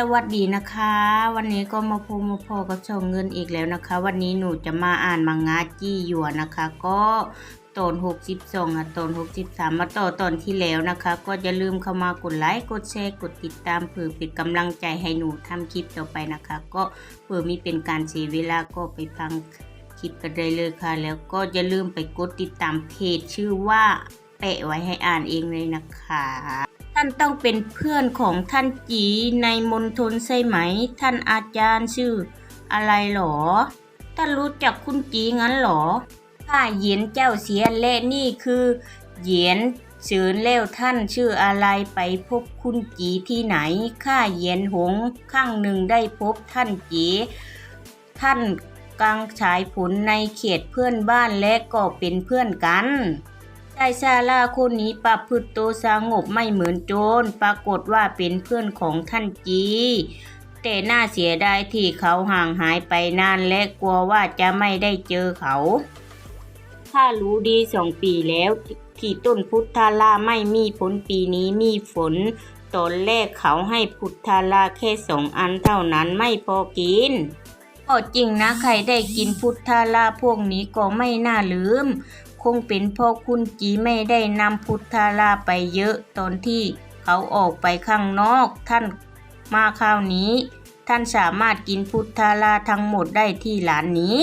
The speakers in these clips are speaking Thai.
สวัสดีนะคะ วันนี้ก็มาพบมาพอกับช่องเงินอีกแล้วนะคะ วันนี้หนูจะมาอ่านมังงะจี้หยวนนะคะ ก็ตอน62อะตอน63 มาต่อตอนที่แล้วนะคะ ก็อย่าลืมเข้ามากดไลค์กดแชร์กดติดตามเพื่อเป็นกำลังใจให้หนูทำคลิปต่อไปนะคะ ก็เพื่อมีเป็นการเสียเวลาก็ไปฟังคลิปกันได้เลยค่ะ แล้วก็อย่าลืมไปกดติดตามเพจชื่อว่าแปะไว้ให้อ่านเองเลยนะคะ ท่านต้องเป็นเพื่อนของท่านจีในมณฑลใช่ไหม ท่านอาจารย์ชื่อ อะไรหรอ ท่านรู้จักคุณจีงั้นหรอข้าเหยียนเจ้าเสียและนี่คือ เหยียนเชิญแล้วท่านชื่ออะไรไปพบคุณจีที่ไหน ข้าเหยียนหงข้างหนึ่งได้พบท่านจีท่านกลางฉายผลในเขตเพื่อนบ้านและก็เป็นเพื่อนกัน ชายชาลาคนนี้ประพฤติตัวสงบไม่เหมือนโจรปรากฏว่าเป็นเพื่อนของท่านจี แต่น่าเสียดายที่เขาห่างหายไปนานและกลัวว่าจะไม่ได้เจอเขาถ้ารู้ดีสองปีแล้วที่ต้นพุทธาลาไม่มีผลปีนี้มีฝนตอนแรกเขาให้พุทธาลาแค่สองอันเท่านั้นไม่พอกินก็จริงนะใครได้กินพุทธาลาพวกนี้ก็ไม่น่าลืม งเป็นเพราะคุณจีไม่ได้นำพุทธาลาไปเยอะตอนที่เขาออกไปข้างนอก ท่านมาคราวนี้ ท่านสามารถกินพุทธาลาทั้งหมดได้ที่ร้านนี้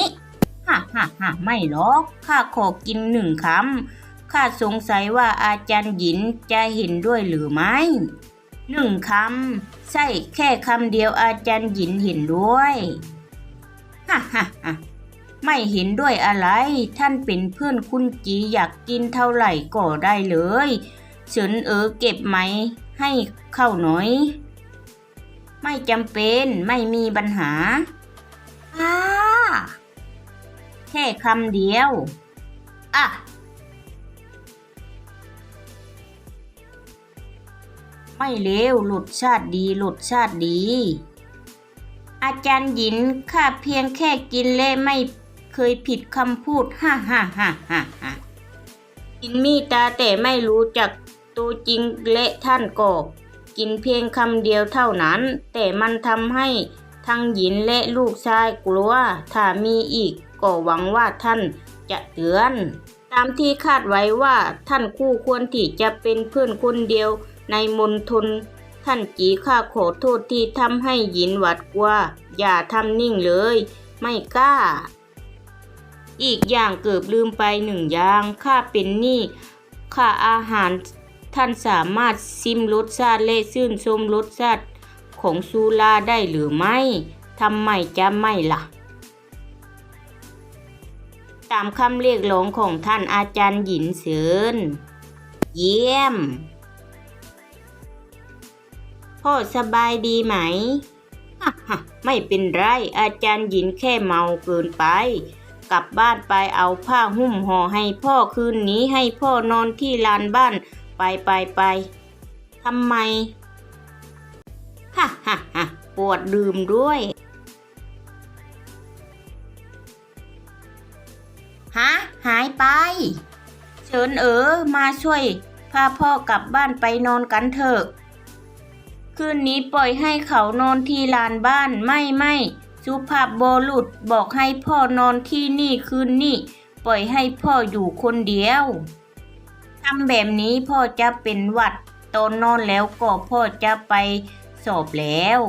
ฮ่าฮ่าฮ่าไม่หรอก ข้าขอกินหนึ่งคำข้าสงสัยว่าอาจารย์หยินจะเห็นด้วยหรือไม่หนึ่งคำใช่แค่คำเดียวอาจารย์หยินเห็นด้วยฮ่าฮ่าฮ่า ไม่เห็นด้วยอะไร ท่านเป็นเพื่อนคุณจีอยากกินเท่าไหร่ก็ได้เลยเฉินเอ๋อเก็บไหม ให้เข้าหน่อย ไม่จำเป็นไม่มีปัญหาอ้าแค่คำเดียวอะไม่เลวรสชาติดีรสชาติดีอาจารย์หยินข้าเพียงแค่กินเล่ไม่ เคยผิดคำพูดฮ่าฮ่าฮ่าฮ่าฮ่ากินมีตาแต่ไม่รู้จักตัวจริงและท่านก็กินเพียงคำเดียวเท่านั้น แต่มันทำให้ทั้งหญินและลูกชายกลัว ถ้ามีอีกก็หวังว่าท่านจะเตือน ตามที่คาดไว้ว่าท่านคู่ควรที่จะเป็นเพื่อนคนเดียวในมณฑลท่านจีข้าขอโทษที่ทำให้หยินหวัดกลัว อย่าทำนิ่งเลย ไม่กล้า อีกอย่างเกือบลืมไปหนึ่งอย่างข้าเป็นหนี้ค่าอาหารท่านสามารถซิมรสชาติและชื่นชมรสชาติของซูลาได้หรือไม่ทำไมจะไม่ล่ะ ตามคำเรียกร้องของท่านอาจารย์หยินเสินเยี่ยม พ่อสบายดีไหม ไม่เป็นไรอาจารย์หยินแค่เมาเกินไป กลับบ้านไปเอาผ้าหุ้มห่อให้พ่อคืนนี้ให้พ่อนอนที่ลานบ้านไปไปไปทำไมฮ่าฮ่าฮ่าปวดดื่มด้วยฮะหายไป เชิญเอ๋อมาช่วย พาพ่อกลับบ้านไปนอนกันเถอะ คืนนี้ปล่อยให้เขานอนที่ลานบ้านไม่ไม่ สุภาพบุรุษบอกให้พ่อนอนที่นี่คืนนี้ปล่อยให้พ่ออยู่คนเดียวทำแบบนี้พ่อจะเป็นหวัดตอนนอนแล้วก็พ่อจะไปสอบแล้ว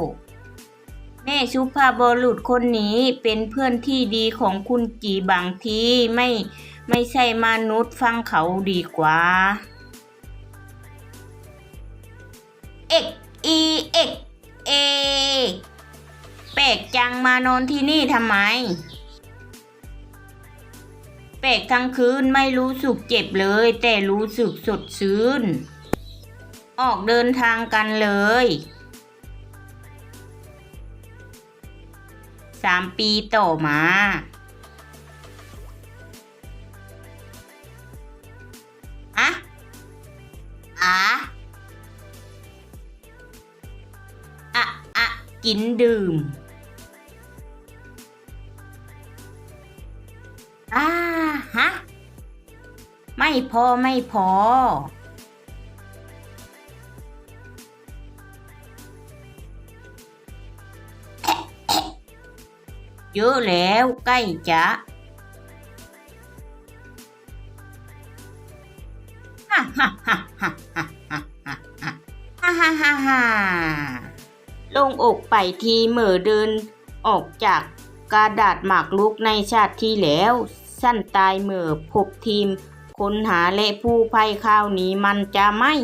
แม่สุภาพบุรุษคนนี้เป็นเพื่อนที่ดีของคุณจีบางทีไม่ไม่ใช่มนุษย์ฟังเขาดีกว่า เอกอีเอกเอ แปลกจังมานอนที่นี่ทำไมแปลกทั้งคืนไม่รู้สึกเจ็บเลย แต่รู้สึกสดชื่น ออกเดินทางกันเลยสามปีต่อมา อะอะอะอะกินดื่ม พอไม่พอ เยอะแล้วใกล้จะฮ่าฮ่าฮ่าฮ่าฮ่าฮ่าฮ่าฮ่าฮ่าฮ่าลงอกไปทีเหม่อเดินออกจากกระดาษหมากลุกในชาติที่แล้ว สั้นตายเหม่อพบทีม ค้นหาและผู้ภัยข้าวนี้มันจะไม่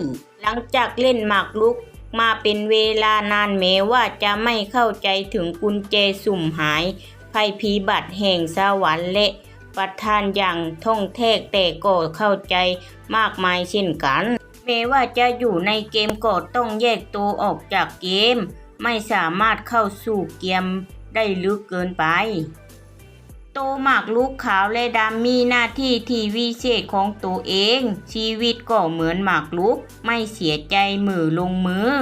หลังจากเล่นหมากลุกมาเป็นเวลานานแม้ว่าจะไม่เข้าใจถึงกุญแจสุ่มหาย ภัยพิบัติแห่งสวรรค์และประทานอย่างท่องแทกแต่ก็เข้าใจมากมายเช่นกันแม้ว่าจะอยู่ในเกมก็ต้องแยกตัวออกจากเกม ไม่สามารถเข้าสู่เกมได้ลึกเกินไป โตหมากลูกขาวและดำมีหน้าที่ที่วิเศษของตัวเอง ชีวิตก็เหมือนหมากลุกไม่เสียใจมือลงมือ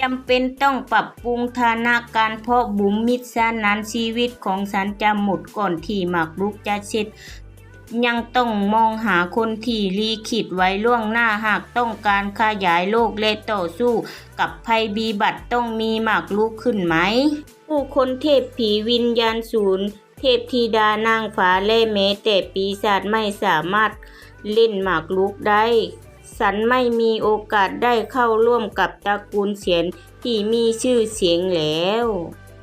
จำเป็นต้องปรับปรุงฐานะการเพราะบุ๋มมิตรสนั้นชีวิตของฉันจะหมดก่อนที่หมากลุกจะเสร็จยังต้องมองหาคนที่ลีขิตไว้ล่วงหน้าหากต้องการขยายโลกและต่อสู้ กับภัยบีบัตต้องมีหมากลุกขึ้นไหม ผู้คนเทพผีวิญญาณศูนย์ เทพธิดานางฟ้าและแม้แต่ปีศาจไม่สามารถเล่นหมากลุกได้สันไม่มีโอกาสได้เข้าร่วมกับตระกูลเสียนที่มีชื่อเสียงแล้ว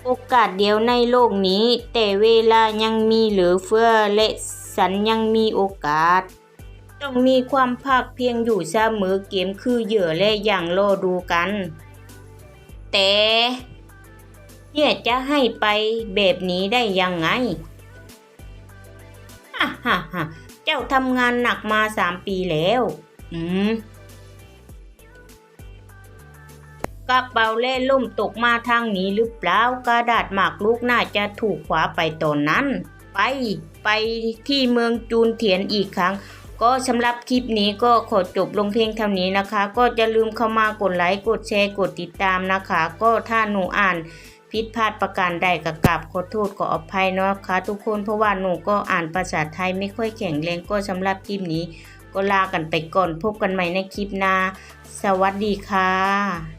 โอกาสเดียวในโลกนี้ แต่เวลายังมีเหลือเฟือและสันยังมีโอกาส ต้องมีความภาคเพียงอยู่เสมอเกมคือเหยื่อและอย่างรอดูกัน แต่ เฮียจะให้ไปแบบนี้ได้ยังไงฮ่าฮ่าฮ่าเจ้าทำงานหนักมาสามปีแล้ว อืมกระเป๋าเล่ล่มตกมาทางนี้หรือเปล่ากระดาษหมากลูกน่าจะถูกขวาไปตอนนั้น ไปไปที่เมืองจูนเถียนอีกครั้ง ก็สำหรับคลิปนี้ก็ขอจบลงเพียงเท่านี้นะคะ ก็จะลืมเข้ามากดไลค์กดแชร์กดติดตามนะคะ ก็ถ้าหนูอ่าน ผิดพลาดประการใดก็กราบขอโทษขออภัยเนาะคะทุกคนเพราะว่าหนูก็อ่านภาษาไทยไม่ค่อยแข็งแรงก็สำหรับคลิปนี้ ก็ลากันไปก่อนพบกันใหม่ในคลิปหน้า สวัสดีค่ะ